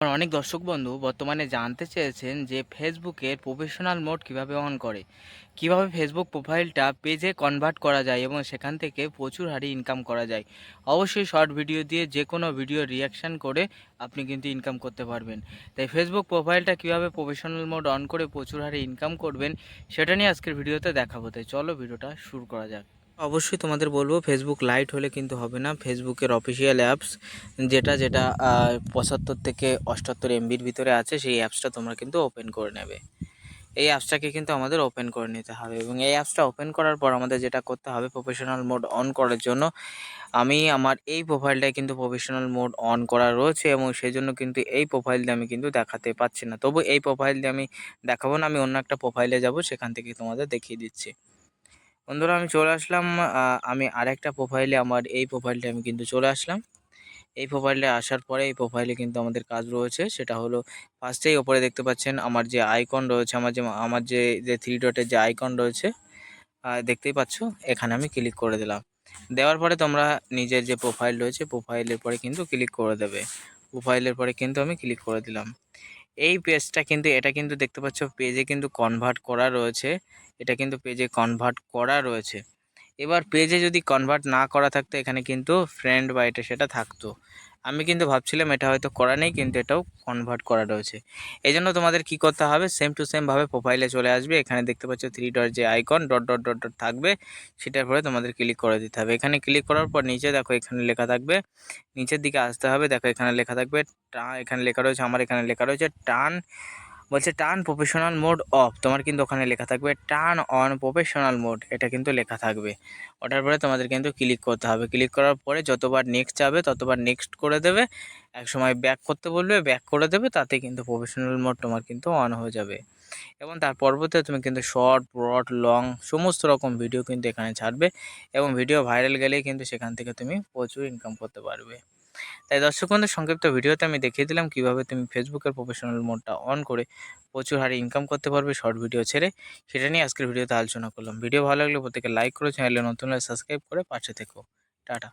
আমার অনেক দর্শক বন্ধু বর্তমানে জানতে চেয়েছেন যে ফেসবুকের প্রফেশনাল মোড কীভাবে অন করে, কীভাবে ফেসবুক প্রোফাইলটা পেজে কনভার্ট করা যায় এবং সেখান থেকে প্রচুর হারে ইনকাম করা যায়। অবশ্যই শর্ট ভিডিও দিয়ে যে কোনো ভিডিও রিয়াকশান করে আপনি কিন্তু ইনকাম করতে পারবেন। তাই ফেসবুক প্রোফাইলটা কীভাবে প্রফেশনাল মোড অন করে প্রচুর হারে ইনকাম করবেন, সেটা নিয়ে আজকের ভিডিওতে দেখাবো। তাই চলো ভিডিওটা শুরু করা যাক। অবশ্যই তোমাদের বলব ফেসবুক লাইট হলে কিন্তু হবে না। ফেসবুকের অফিসিয়াল অ্যাপস যেটা যেটা পঁচাত্তর থেকে অষ্টাত্তর এমবির ভিতরে আছে, সেই অ্যাপসটা তোমরা কিন্তু ওপেন করে নেবে। এই অ্যাপসটাকে কিন্তু আমাদের ওপেন করে নিতে হবে এবং এই অ্যাপসটা ওপেন করার পর আমাদের যেটা করতে হবে প্রফেশনাল মোড অন করার জন্য, আমি আমার এই প্রোফাইলটায় কিন্তু প্রফেশনাল মোড অন করা রয়েছে এবং সেই জন্য কিন্তু এই প্রোফাইল আমি কিন্তু দেখাতে পাচ্ছি না। তবু এই প্রোফাইল আমি দেখাবো না, আমি অন্য একটা প্রোফাইলে যাব, সেখান থেকে তোমাদের দেখিয়ে দিচ্ছি। বন্ধুরা, আমি চলে আসলাম আমি আরেকটা প্রোফাইলে আমার এই প্রোফাইলটা আমি কিন্তু চলে আসলাম। এই প্রোফাইলে আসার পরে, এই প্রোফাইলে কিন্তু আমাদের কাজ রয়েছে, সেটা হলো ফার্স্টেই ওপরে দেখতে পাচ্ছেন, আমার যে আইকন রয়েছে, আমার যে আমার যে যে থ্রি ডটের যে আইকন রয়েছে দেখতেই পাচ্ছ, এখানে আমি ক্লিক করে দিলাম। দেওয়ার পরে তোমরা নিজের যে প্রোফাইল রয়েছে প্রোফাইলের পরে কিন্তু ক্লিক করে দেবে। প্রোফাইলের পরে কিন্তু আমি ক্লিক করে দিলাম। এই পেজটা কিন্তু, এটা কিন্তু দেখতে পাচ্ছ পেজে কিন্তু কনভার্ট করা রয়েছে। এটা কিন্তু পেজে কনভার্ট করা রয়েছে। এবার পেজে যদি কনভার্ট না করা থাকতো, এখানে কিন্তু ফ্রেন্ড বা এটা সেটা থাকতো। আমি কিন্তু ভাবছিলাম এটা হয়তো করা নেই, কিন্তু এটাও কনভার্ট করা রয়েছে। এই জন্য তোমাদের কি করতে হবে সেম টু সেমভাবে প্রোফাইলে চলে আসবে। এখানে দেখতে পাচ্ছ থ্রি ডট যে icon dot dot dot dot থাকবে। সেটার পরে তোমাদের ক্লিক করে দিতে হবে। এখানে ক্লিক করার পর নিচে দেখো এখানে লেখা থাকবে। নিচের দিকে আসতে হবে। দেখো এখানে লেখা থাকবে এখানে লেখা রয়েছে, আমার এখানে লেখা রয়েছে টান বলছে টার্ন প্রফেশনাল মোড অফ তোমার কিন্তু ওখানে লেখা থাকবে টার্ন অন প্রফেশনাল মোড এটা কিন্তু লেখা থাকবে। ওটার পরে তোমাদের কিন্তু ক্লিক করতে হবে। ক্লিক করার পরে যতবার নেক্সট যাবে, ততবার নেক্সট করে দেবে। এক সময় ব্যাক করতে বলবে ব্যাক করে দেবে, তাতে কিন্তু প্রফেশনাল মোড তোমার কিন্তু অন হয়ে যাবে। এবং তার পরবর্তীতে তুমি কিন্তু শর্ট ব্রড লং সমস্ত রকম ভিডিও কিন্তু এখানে ছাড়বে। এবং ভিডিও ভাইরাল গেলেই কিন্তু সেখান থেকে তুমি প্রচুর ইনকাম করতে পারবে। তাই দর্শক বন্ধু, সংক্ষিপ্ত ভিডিওতে আমি দেখিয়ে দিলাম কীভাবে তুমি ফেসবুকের প্রফেশনাল মোডটা অন করে প্রচুর হারে ইনকাম করতে পারবে শর্ট ভিডিও ছেড়ে। সেটা নিয়ে আজকের ভিডিওতে আলোচনা করলাম। ভিডিও ভালো লাগলে প্রত্যেকে লাইক করে চ্যানেলে নতুন সাবস্ক্রাইব করে পাশে থেকো। টাটা।